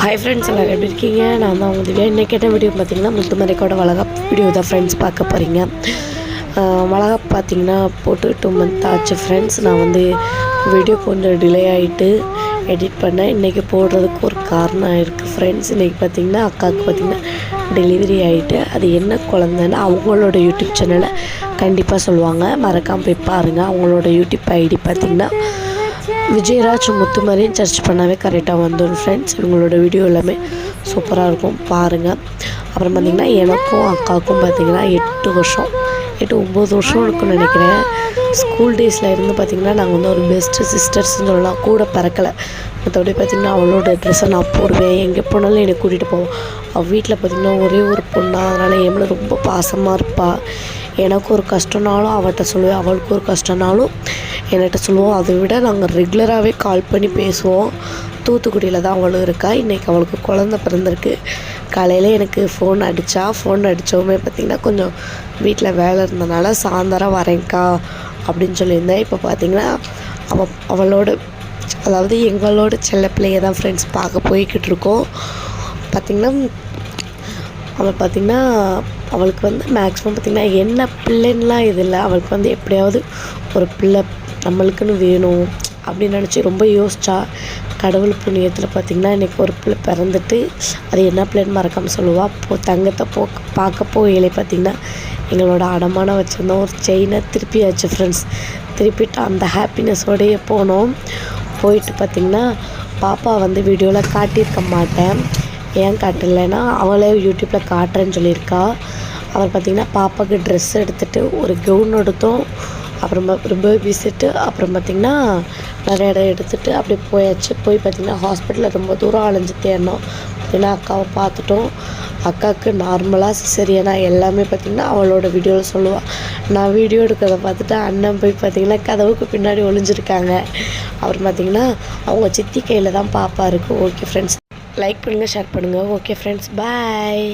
Hi friends எல்லோரும் எப்படி இருக்கீங்க? நான் தான் உங்கள் திவ்யா. இன்றைக்கி கேட்ட வீடியோ பார்த்தீங்கன்னா முத்துமரைக்கோட வளகாப் வீடியோ தான் ஃப்ரெண்ட்ஸ் பார்க்க போகிறீங்க வளகாப் பார்த்தீங்கன்னா போட்டு டூ மந்த் ஆச்சு ஃப்ரெண்ட்ஸ் நான் வந்து வீடியோ கொஞ்சம் டிலே ஆகிட்டு எடிட் பண்ணேன். இன்றைக்கி போடுறதுக்கு ஒரு காரணம் இருக்குது ஃப்ரெண்ட்ஸ் இன்றைக்கி பார்த்தீங்கன்னா அக்காவுக்கு பார்த்தீங்கன்னா டெலிவரி ஆகிட்டு அது என்ன குழந்தைன்னு அவங்களோட யூடியூப் சேனலை கண்டிப்பாக சொல்லுவாங்க. மறக்காமல் போய் பாருங்கள் அவங்களோட யூடியூப் ஐடி பார்த்திங்கன்னா விஜயராஜ் முத்துமாரியும் சர்ச் பண்ணாவே கரெக்டாக வந்துடும் ஃப்ரெண்ட்ஸ் இவங்களோட வீடியோ எல்லாமே சூப்பராக இருக்கும். பாருங்கள் அப்புறம் பார்த்திங்கன்னா எனக்கும் அக்காவுக்கும் பார்த்திங்கன்னா எட்டு வருஷம் எட்டு ஒம்பது வருஷம் இருக்குன்னு நினைக்கிறேன். ஸ்கூல் டேஸில் இருந்து பார்த்திங்கன்னா நாங்கள் வந்து ஒரு பெஸ்ட்டு சிஸ்டர்ஸ்னு சொல்லலாம். கூட பிறக்கலை. மற்றபடி பார்த்திங்கன்னா அவளோட ட்ரெஸ்ஸை நான் போடுவேன். எங்கே போனாலும் என்னை கூட்டிகிட்டு போவோம் அவள் வீட்டில் பார்த்திங்கன்னா ஒரே ஒரு பொண்ணா. அதனால் என் ரொம்ப பாசமாக இருப்பாள் எனக்கு ஒரு கஷ்டம்னாலும் அவள்கிட்ட சொல்லுவேன். அவளுக்கு ஒரு கஷ்டம்னாலும் என்கிட்ட சொல்லுவோம். அதை விட நாங்கள் ரெகுலராகவே கால் பண்ணி பேசுவோம். தூத்துக்குடியில் தான் அவளும் இருக்கா. இன்றைக்கி அவளுக்கு குழந்த பிறந்திருக்கு. காலையில் எனக்கு ஃபோன் அடித்தா ஃபோன் அடித்தவுமே பார்த்திங்கன்னா கொஞ்சம் வீட்டில் வேலை இருந்தனால சாயந்தரம் வரேங்க்கா அப்படின்னு சொல்லியிருந்தேன். இப்போ பார்த்திங்கன்னா அவள் அவளோட அதாவது எங்களோட செல்ல பிள்ளைய தான் ஃப்ரெண்ட்ஸ் பார்க்க போய்கிட்டு இருக்கோம். பார்த்திங்கன்னா அவள் பார்த்திங்கன்னா அவளுக்கு வந்து மேக்ஸிமம் பார்த்திங்கன்னா என்ன பிள்ளைன்னுலாம் இது இல்லை. அவளுக்கு வந்து எப்படியாவது ஒரு பிள்ளை நம்மளுக்குன்னு வேணும் அப்படின்னு நினச்சி ரொம்ப யோசித்தா கடவுள் புண்ணியத்தில் பார்த்திங்கன்னா இன்றைக்கி ஒரு பிள்ளை பிறந்துட்டு அது என்ன பிள்ளைன்னு மறக்காமல் சொல்லுவாள் போ தங்கத்தை போ பார்க்க போகையிலே பார்த்திங்கன்னா எங்களோட அடமானம் வச்சுருந்தோம். ஒரு செயினை திருப்பியாச்சு ஃப்ரெண்ட்ஸ் திருப்பிட்டு அந்த ஹாப்பினஸோடையே போனோம். போயிட்டு பார்த்திங்கன்னா பாப்பா வந்து வீடியோவில் காட்டியிருக்க மாட்டேன். ஏன் காட்டலைன்னா அவளே யூடியூப்பில் காட்டுறேன்னு சொல்லியிருக்கா. அவர் பார்த்திங்கன்னா பாப்பாவுக்கு ட்ரெஸ் எடுத்துகிட்டு ஒரு கவுன் எடுத்தோம். அப்புறமா ரொம்ப விசிட்டு அப்புறம் பார்த்திங்கன்னா நிறைய இடம் எடுத்துகிட்டு அப்படியே போயாச்சு. போய் பார்த்திங்கன்னா ஹாஸ்பிட்டலில் ரொம்ப தூரம் அலைஞ்சு தேடினோம். பார்த்திங்கன்னா அக்காவை பார்த்துட்டோம். அக்காவுக்கு நார்மலாக சரியானா எல்லாமே பார்த்திங்கன்னா அவளோட வீடியோவில் சொல்லுவாள் நான் வீடியோ எடுக்கிறத பார்த்துட்டு அண்ணன் போய் பார்த்திங்கன்னா கதவுக்கு பின்னாடி ஒளிஞ்சிருக்காங்க. அப்புறம் பார்த்திங்கன்னா அவங்க சித்தி கையில் தான் பாப்பா இருக்குது ஓகே ஃப்ரெண்ட்ஸ் லைக் பண்ணுங்கள் ஷேர் பண்ணுங்கள் ஓகே ஃப்ரெண்ட்ஸ் பாய்